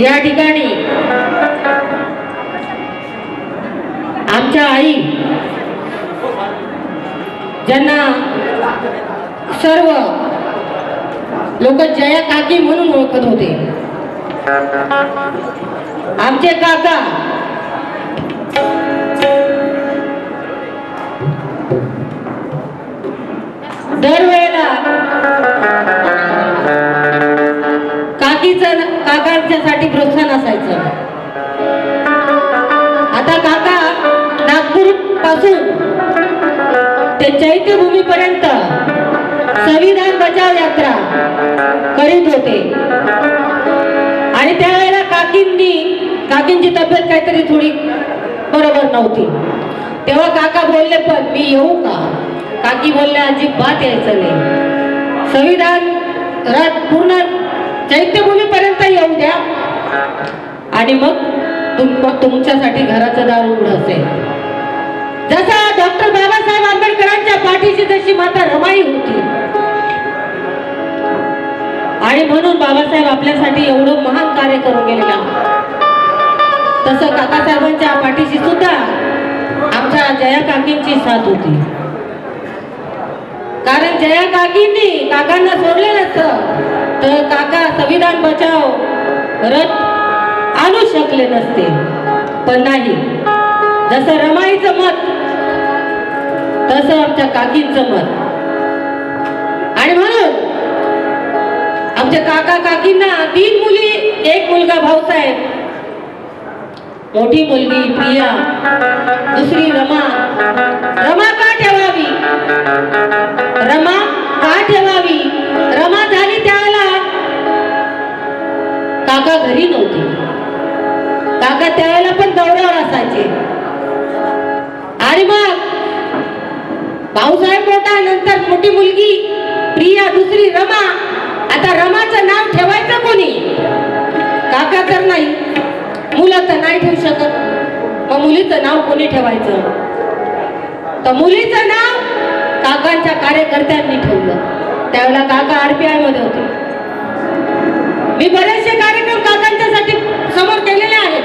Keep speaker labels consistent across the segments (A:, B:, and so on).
A: या ठिकाणी आमच्या आई ज्यांना सर्व लोक जया काकी म्हणून ओळखत होते. आमचे काका चैत्यभूमीपर्यंत संविधान बचाव यात्रा करीत होते. आणि त्यावेळेला काकींनी काकींची तब्येत काहीतरी थोडी बरोबर नव्हती. तेव्हा काका बोलले पण मी येऊ का? काकी बोलल्या अजिबात यायचं नाही. संविधान रात पूर्ण चैत्यभूमीपर्यंत येऊ द्या. आणि मग तुम मग तुमच्यासाठी घराचं दार उघड असेल. जसा डॉक्टर बाबासाहेब आंबेडकरांच्या पाठीची जशी माता रमाई होती. आणि म्हणून बाबासाहेब आपल्यासाठी एवढं महान कार्य करून गेलेला तसं काकासाहेबांच्या पाठीशी सुद्धा आमच्या जया काकींची साथ होती. कारण जया काकींनी काकांना सोडले नसतं तर काका संविधान बचाव रथ आणू शकले नसते. पण नाही. जसं रमाईचं मत तसं आमच्या काकींचं मत. आणि म्हणून आमच्या काका काकींना तीन मुली एक मुलगा भाऊसाहेब मोठी मुलगी प्रिया दुसरी रमा. रमा का ठेवावी? रमा का ठेवावी? रमा झाली त्यावेळेला काका घरी नव्हते. काका त्यावेळेला पण दौऱ्यावर असायचे. आणि मग भाऊसाहेब मोठा नंतर मोठी मुलगी प्रिया दुसरी रमा. आता रमाचं नाव ठेवायचं कोणी? काका तर नाही मुलं तर नाही ठेवू शकत. मग मुलीचं नाव कोणी ठेवायचं? तर मुलीचं नाव काकांच्या कार्यकर्त्यांनी ठेवलं. त्यावेळेला काका आरपीआयमध्ये होते. मी बरेचसे कार्यक्रम काकांच्यासाठी समोर केलेले आहेत.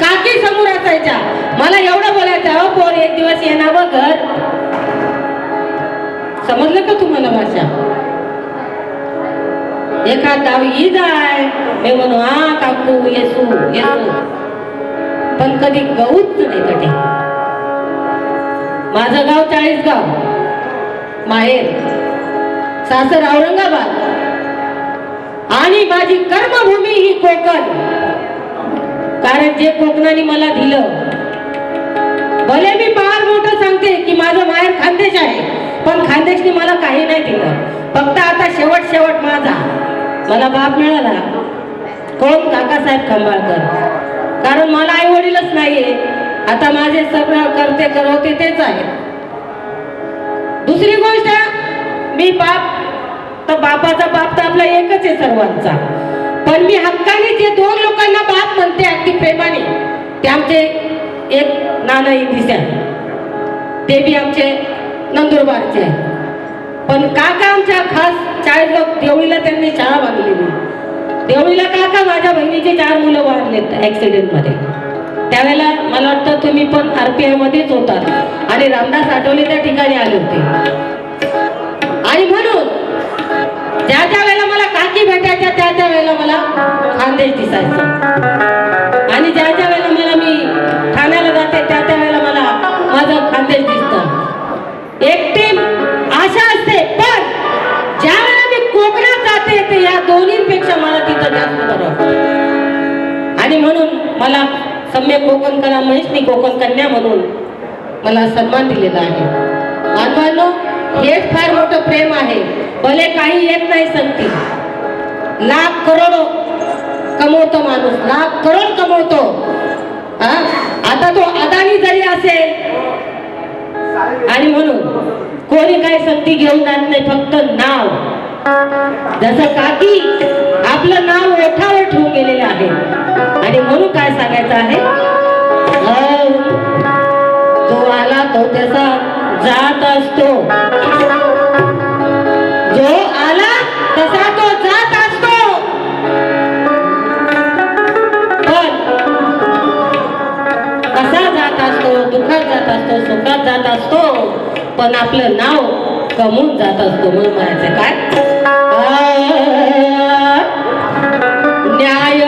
A: काकी समोर असायच्या. मला एवढं बोलायचं हो पोर एक दिवस येणार घर. समजलं का तुम्हाला भाषा? एखादा गाव ई जाय मी म्हणू हा काकू येसू येसू पण कधी गहूच नाही कठे माझं गाव चाळीसगाव माहेर सासर औरंगाबाद. आणि माझी कर्मभूमी ही कोकण. कारण जे कोकणाने मला दिलं भले मी फार मोठं सांगते की माझं माहेर खानदेश आहे पण खानदेशने मला काही नाही दिलं फक्त आता शेवट शेवट माझा मला बाप मिळाला. कोण? काकासाहेब खंबाळकर. कारण मला आई वडीलच नाहीये. आता माझे सगळं करते करवते तेच आहे. दुसरी गोष्ट मी बाप तर बापाचा बाप तर आपला एकच आहे सर्वांचा. पण मी हक्काने जे दोन लोकांना बाप म्हणते अगदी प्रेमाने ते आमचे एक नाना दिस्या ते बी आमचे नंदुरबारचे. आहे पण काका आमच्या खास लोक देवळीला त्यांनी शाळा बांधलेली. देवळीला काका माझ्या बहिणीचे चार मुलं वाढलेत ऍक्सिडेंटमध्ये. त्यावेळेला मला वाटतं तुम्ही पण आरपीआय मध्येच होतात. आणि रामदास आठवले त्या ठिकाणी आले होते. आणि म्हणून ज्या ज्या वेळेला मला काकी भेटायच्या त्या त्या वेळेला मला खानदेश दिसायचा. आणि ज्या ज्या आणि म्हणून मला सम्य कोकण कला महेशनी कोकण कन्या म्हणून मला सन्मान दिलेला आहे. बांधवांनो हेच फार मोठं प्रेम आहे. भले काही येत नाही संगती. लाख करोड कमवतो माणूस. लाख करोड कमवतो. हा? आता तो अदानी जरी असेल आणि म्हणून कोणी काही संगती घेऊन जात नाही फक्त नाव. जसं काकी काय आहे. जो आला तो त्याचा जात असतो. जो आला तसा तो जात असतो. पण कसा जात असतो? दुःखात जात असतो सुखात जात असतो. पण आपलं नाव कमवून जात असतो म्हणून म्हणायचं काय? आ, न्याय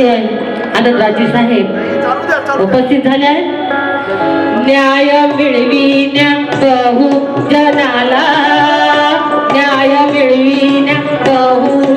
A: आमचे आनंदराजी साहेब उपस्थित झाले आहेत. न्याय मिळविण्या बहु जनाला न्याय मिळविण्या बहु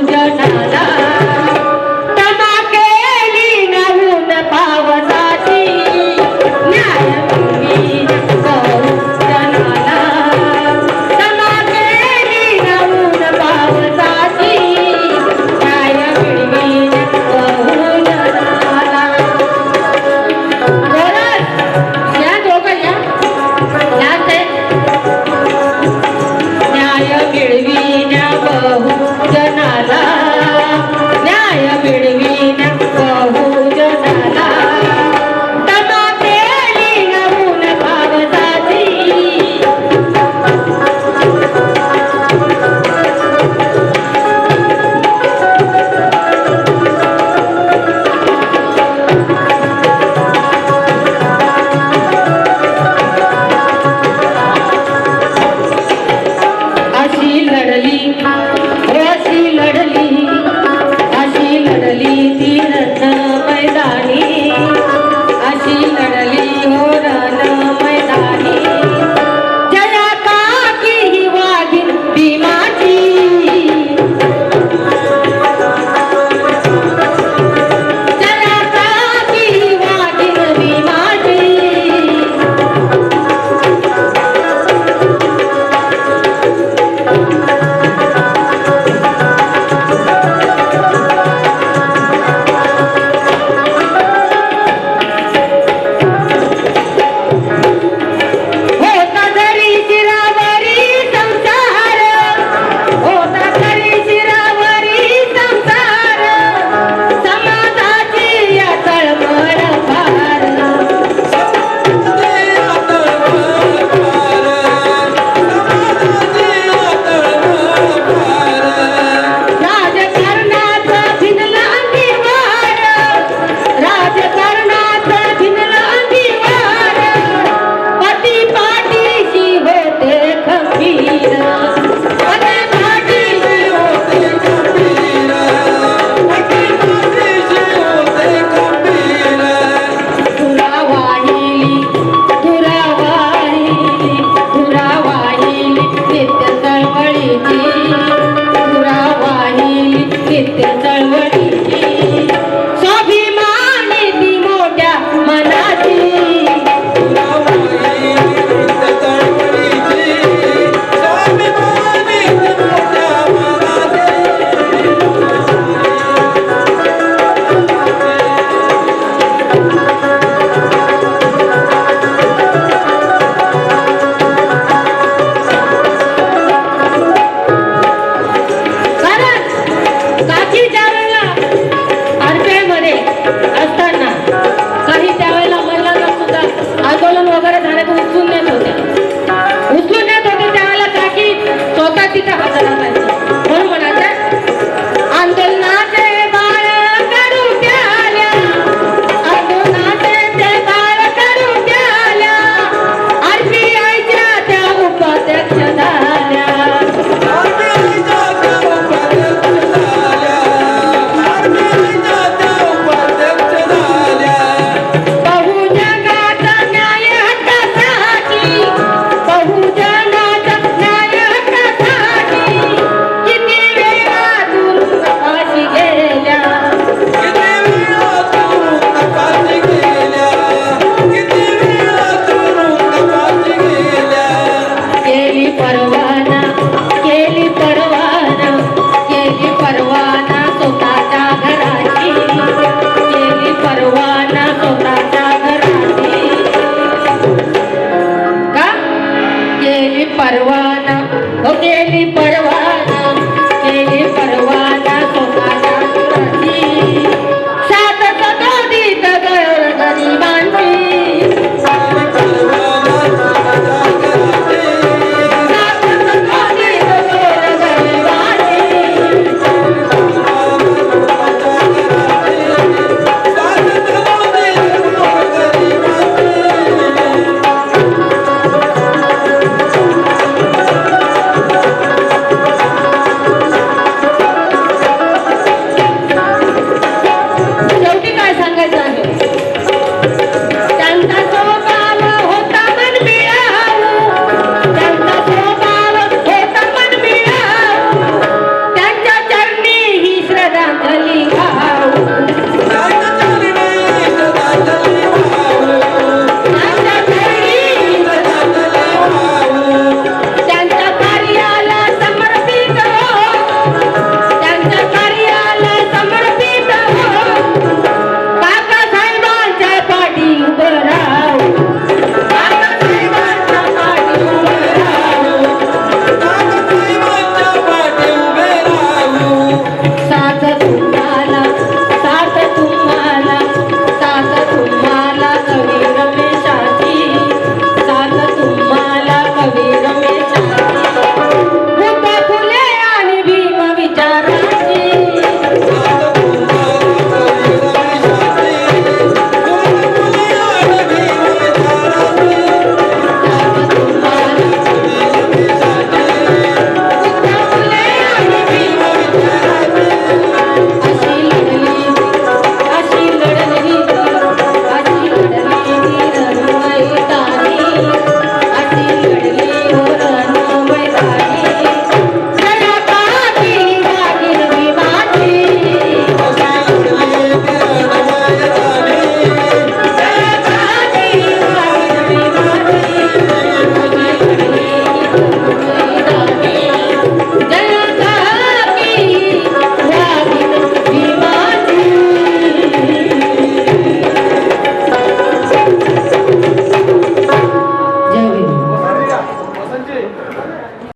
A: まで。